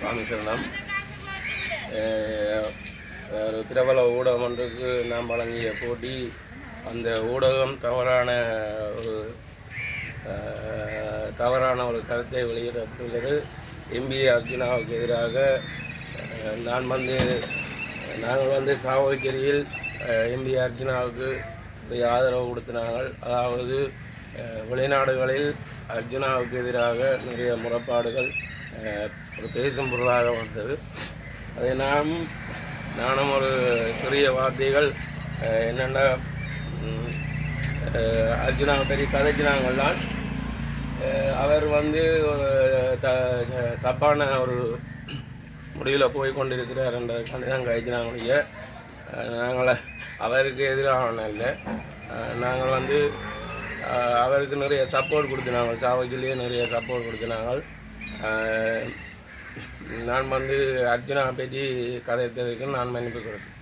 சுவாமி சரணம். ஒரு பிரபல ஊடகம் ஒன்றுக்கு நாம் வழங்கிய போட்டி அந்த ஊடகம் தவறான ஒரு தவறான ஒரு கருத்தை வெளியிடப்பட்டுள்ளது. எம்பி அர்ஜுனாவுக்கு எதிராக நான் வந்து நாங்கள் வந்து சாவகச்சேரியில் எம்பி அர்ஜுனாவுக்கு ஆதரவு கொடுத்தினார்கள் அதாவது வெளிநாடுகளில் அர்ஜுனாவுக்கு எதிராக நிறைய முறைப்பாடுகள் ஒரு பேசும் பொருளாக வந்தது. அதை நாம் நானும் ஒரு சிறிய வார்த்தைகள் என்னென்ன அர்ஜுனா பெரிய கதைச்சினாங்கள் தான். அவர் வந்து ஒரு த தப்பான ஒரு முடிவில் போய் கொண்டிருக்கிறார் என்ற கண்டிதான் கழிச்சினாங்களுடைய நாங்கள் அவருக்கு எதிரான இல்லை நாங்கள் வந்து அவருக்கு நிறைய சப்போர்ட் கொடுத்தினாங்க சாவக்கிலேயே நிறைய சப்போர்ட் கொடுத்தினாங்க நான் வந்து அர்ஜுனா பேட்டி கதை எடுத்ததுக்கு நான் மன்னிப்பு கொடுத்தேன்